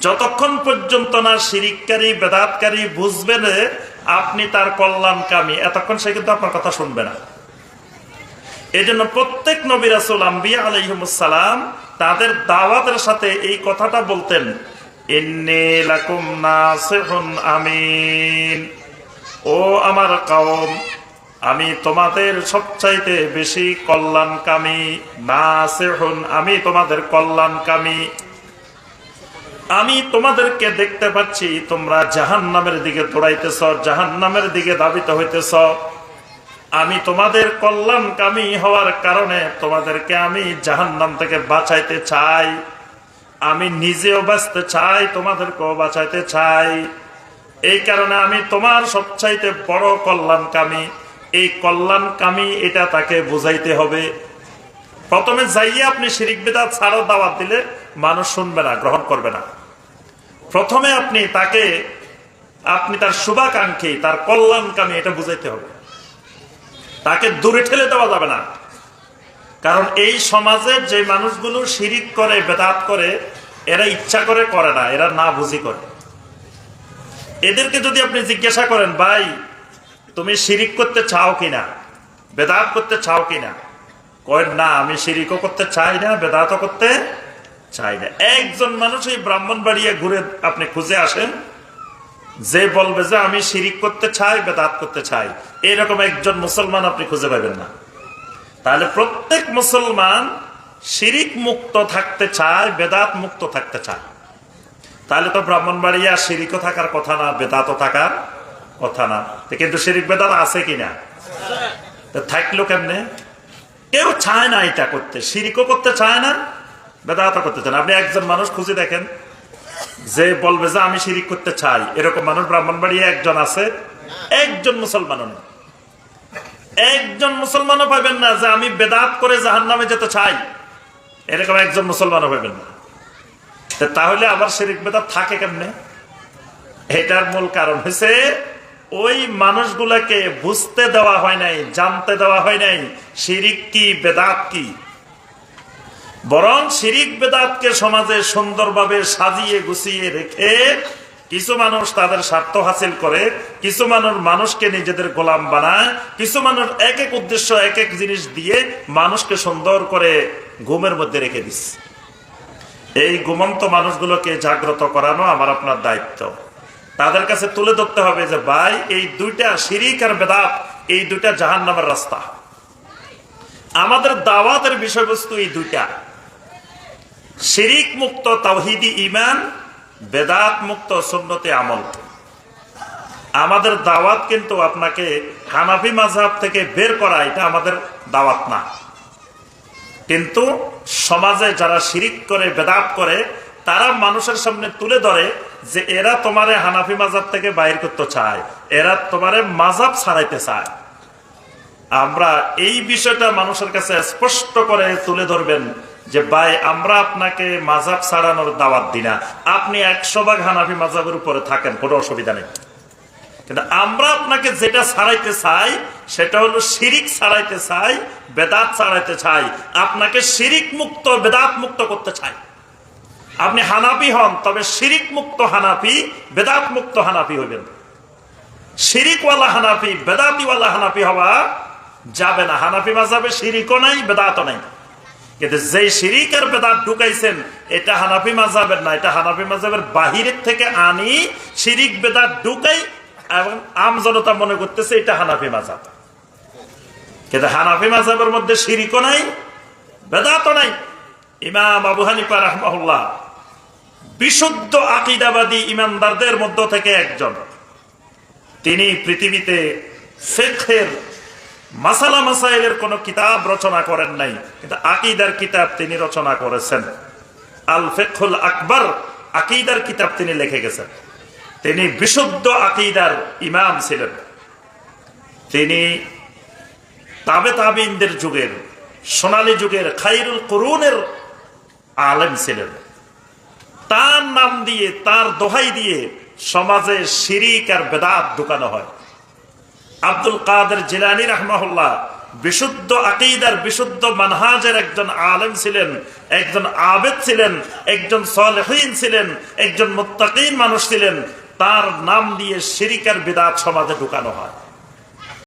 যতক্ষণ পর্যন্ত না শিরিককারী, বেদাতকারী বুঝবে না, আপনি তার কল্যাণকামী। এতক্ষণ সে কিন্তু আপনার কথা শুনবে না। এই জন্য প্রত্যেক নবী রাসুল আম্বিয়া আলহিমসালাম তাদের দাওয়াতের সাথে এই কথাটা বলতেন আমিন। ও আমার কওম, আমি তোমাদের সবচাইতে বেশি কল্যাণকামী, নাসিহুন, আমি তোমাদের কল্যাণকামী। আমি তোমাদেরকে দেখতে পাচ্ছি, তোমরা জাহান নামের দিকে দৌড়াইতেছ জাহান নামের দিকে দাবিত হইতেছ। আমি তোমাদের কল্যাণকামী হওয়ার কারণে তোমাদেরকে আমি জাহান নাম থেকে বাঁচাইতে চাই। আমি নিজেও বাঁচতে চাই, তোমাদেরকেও বাঁচাইতে চাই। এই কারণে আমি তোমার সবচাইতে বড় কল্যাণকামী। এই কল্যাণকামী এটা তাকে বুঝাইতে হবে। প্রথমে যাইয়ে আপনি শিরিক বেদাত ছাড়া দাওয়াত দিলে মানুষ শুনবে না, গ্রহণ করবে না। প্রথমে আপনি তাকে, আপনি তার শুভাকাঙ্ক্ষী, তার কল্যাণকামী, এটা বুঝাইতে হবে। তাকে দূরে ঠেলে দেওয়া যাবে না। কারণ এই সমাজে যে মানুষগুলো শিরিক করে, বেদাত করে, এরা ইচ্ছা করে করে না, এরা না বুঝি করে। এদেরকে যদি আপনি জিজ্ঞাসা করেন, ভাই, তুমি শিরিক করতে চাও কিনা? বেদাত করতে চাও কিনা? কয় না, আমি শিরিকও করতে চাই না, বেদাতও করতে চাই না একজন মানুষ এই ব্রাহ্মণ বাড়িয়ে ঘুরে আপনি খুঁজে আসেন, যে বলবে যে আমি শিরিক করতে চাই, বেদাত করতে চাই, এরকম একজন মুসলমান আপনি খুঁজে পাবেন না। তাহলে প্রত্যেক মুসলমান শিরিক মুক্ত থাকতে চায়, বেদাত মুক্ত থাকতে চায়। তাহলে তো ব্রাহ্মণবাড়িয়া শিরিকও থাকার কথা না, বেদাতও থাকার কথা না। কিন্তু শিরিক, বেদাত আছে কিনা থাকল কেমনে? কেউ চায় না এটা করতে, শিরিকও করতে চায় না বেদাতও করতে চায় না। আপনি একজন মানুষ, খুঁজে দেখেন। যে বলবে যে আমি শিরিক করতে চাই, এরকম মানুষ ব্রাহ্মণবাড়িয়া একজন আছে, একজন মুসলমানও একজন মুসলমানও পাবেন না যে আমি বেদাত করে জাহান নামে যেতে চাই, এরকম একজন মুসলমানও পাবেন না। তাহলে আবার শিরিক বেদাত থাকে কেমনে? এটার মূল কারণ হচ্ছে ওই মানুষগুলাকে বুঝতে দেওয়া হয় নাই, জানতে দেওয়া হয় নাই, শিরিক কি, বেদাত কি। বরং শিরিক বেদাতকে সমাজে সুন্দরভাবে সাজিয়ে গুছিয়ে রেখে কিছু মানুষ তাদের স্বার্থ হাসিল করে, কিছু মানুষ মানুষকে নিজেদের গোলাম বানায়, কিছু মানুষ এক এক উদ্দেশ্য, এক এক জিনিস দিয়ে মানুষকে সুন্দর করে ঘুমের মধ্যে রেখে দিচ্ছে এই ঘুমন্ত মানুষগুলোকে জাগ্রত করানো আমার আপনার দায়িত্ব। তাদের কাছে তুলে ধরতে হবে যে, ভাই, এই দুইটা শিরিক আর বেদাত, এই দুইটা জাহান নামের রাস্তা। আমাদের দাওয়াতের বিষয়বস্তু এই দুইটা। শিরিক মুক্ত তাওহিদি ইমান বেদাত মুক্ত সুন্নতে আমল। আমাদের দাওয়াত কিন্তু আপনাকে হানাফি মাঝহাব থেকে বের করা, এটা আমাদের দাওয়াত না। কিন্তু সমাজে যারা শিরিক করে, বেদাত করে, তারা মানুষের সামনে তুলে ধরে যে এরা তোমারে হানাফি মাজাব থেকে বাইর করতে চায়, এরা তোমারে মাজাব ছাড়াইতে চায়। আমরা এই বিষয়টা মানুষের কাছে স্পষ্ট করে তুলে ধরবেন। যে, ভাই, আমরা আপনাকে মাজাব ছাড়ানোর দাওয়াত দিই না। আপনি একশো ভাগ হানাফি মাজাবের উপরে থাকেন, কোনো অসুবিধা নেই। কিন্তু আমরা আপনাকে যেটা ছাড়াইতে চাই, সেটা হলো শিরিক ছাড়াইতে চাই, বেদাত ছাড়াইতে চাই। আপনাকে শিরিক মুক্ত, বেদাত মুক্ত করতে চাই। আপনি হানাপি হন, তবে শিরিক মুক্ত হানাপি বেদাত মুক্ত হানাপি হইবেন। শিরিকওয়ালা হানাপি বেদাতিওয়ালা হানাপি হওয়া যাবে না। হানাফি মাজাবে শিরিকও নাই, বেদাতও নাই। কিন্তু যে শিরিক আর বেদাত ঢুকাইছেন, এটা হানাফি মাজাবের না, এটা হানাফি মাজাবের বাহিরের থেকে আনি শিরিক বেদাত ঢুকাই এবং আম জনতা মনে করতেছে এটা হানাফি মাজাব কিন্তু হানাফি মাজাবের মধ্যে শিরিকও নাই, বেদাতও নাই। ইমাম আবু হানিফা রহমাহুল্লাহ বিশুদ্ধ আকিদাবাদী ইমানদারদের মধ্য থেকে একজন। তিনি পৃথিবীতে শেখের মাসালা মাসাইলের কোন কিতাব রচনা করেন নাই, কিন্তু আকিদার কিতাব তিনি রচনা করেছেন। আল ফেখুল আকবর আকিদার কিতাব তিনি লিখে গেছেন। তিনি বিশুদ্ধ আকিদার ইমাম ছিলেন। তিনি তাবে তাবিনদের যুগের, সোনালী যুগের, খাইরুল করুনের আলেম ছিলেন। তার নাম দিয়ে, তার দোহাই দিয়ে সমাজে শিরিক আর বেদাত ঢুকানো হয়। আব্দুল কাদের জিলানি রহমাহুল্লাহ বিশুদ্ধ আকিদার, বিশুদ্ধ মানহাজের একজন আলেম ছিলেন, একজন আবেদ ছিলেন, একজন সলহীন ছিলেন, একজন মোত্তাকিন মানুষ ছিলেন। তার নাম দিয়ে শিরিকার বিদাত সমাজে ঢুকানো হয়।